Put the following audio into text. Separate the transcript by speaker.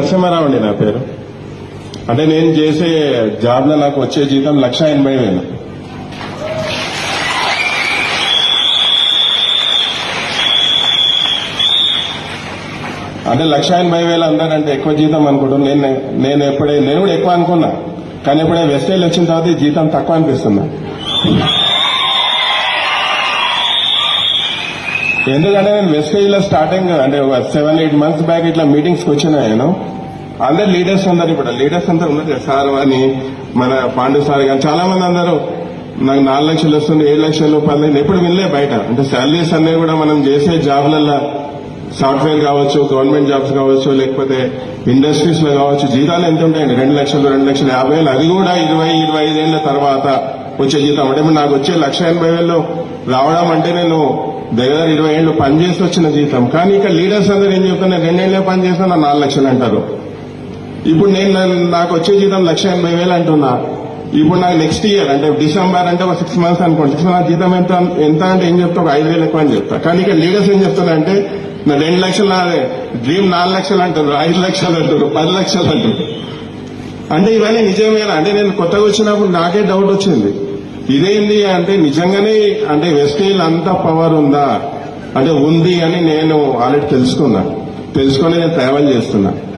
Speaker 1: నరసింహారావు అండి నా పేరు. అంటే నేను చేసే జాబ్లో నాకు వచ్చే జీతం లక్ష ఎనభై వేలు. అంటే లక్ష ఎనభై వేలు అందరంటే ఎక్కువ జీతం అనుకుంటున్నా. నేను నేను ఎప్పుడే నేను కూడా ఎక్కువ అనుకున్నా. కానీ ఎప్పుడే వెస్టేజ్ వచ్చిన తర్వాత జీతం తక్కువ అనిపిస్తుంది. ఎందుకంటే నేను వెస్ట్లో స్టార్టింగ్ అంటే సెవెన్ ఎయిట్ మంత్స్ బ్యాక్ ఇట్లా మీటింగ్స్కి నేను అందరు లీడర్స్ అందరు ఇప్పుడు లీడర్స్ అందరు ఉన్నారు సార్ అని మన పాండు సార్ కానీ చాలా మంది అందరూ నాకు నాలుగు లక్షలు వస్తుంది ఏడు లక్షలు పది లక్షలు ఎప్పుడు వినలే బయట. అంటే శాలరీస్ అన్నీ కూడా మనం చేసే జాబ్లలో సాఫ్ట్వేర్ కావచ్చు గవర్నమెంట్ జాబ్స్ కావచ్చు లేకపోతే ఇండస్ట్రీస్లో కావచ్చు జీతాలు ఎంత ఉంటాయండి? రెండు లక్షలు రెండు లక్షల యాభై వేలు అది కూడా ఇరవై ఇరవై ఐదేళ్ళ తర్వాత వచ్చే జీతం అంటే నాకు వచ్చే లక్ష ఎనభై వేలు రావడం అంటే నేను దగ్గర ఇరవై ఏళ్ళు పనిచేసి వచ్చిన జీతం. కానీ ఇక్కడ లీడర్స్ అందరూ ఏం చెప్తున్నారు? రెండేళ్ళే పని చేస్తున్నా నాలుగు లక్షలు అంటారు. ఇప్పుడు నేను నాకు వచ్చే జీతం లక్ష ఎనభై వేలు అంటున్నా. ఇప్పుడు నాకు నెక్స్ట్ ఇయర్ అంటే డిసెంబర్ అంటే ఒక సిక్స్ మంత్స్ అనుకోండి. సిక్స్ మంత్స్ జీతం ఎంత? ఎంత అంటే ఏం చెప్తా? ఒక ఐదు వేలు ఎక్కువ అని చెప్తా. కానీ ఇక్కడ లీడర్స్ ఏం చెప్తున్నారంటే నా రెండు లక్షలు నాదే. డ్రీమ్ నాలుగు లక్షలు అంటారు ఐదు లక్షలు అంటారు పది లక్షలు అంటారు అంటే ఇవన్నీ నిజమేనా అంటే నేను కొత్తగా వచ్చినప్పుడు నాకే డౌట్ వచ్చింది. ఇదేంది అంటే నిజంగానే అంటే వెస్టేజ్ అంత పవర్ ఉందా? అంటే ఉంది అని నేను ఆల్రెడీ తెలుసుకున్నా. తెలుసుకొని నేను ట్రావెల్ చేస్తున్నా.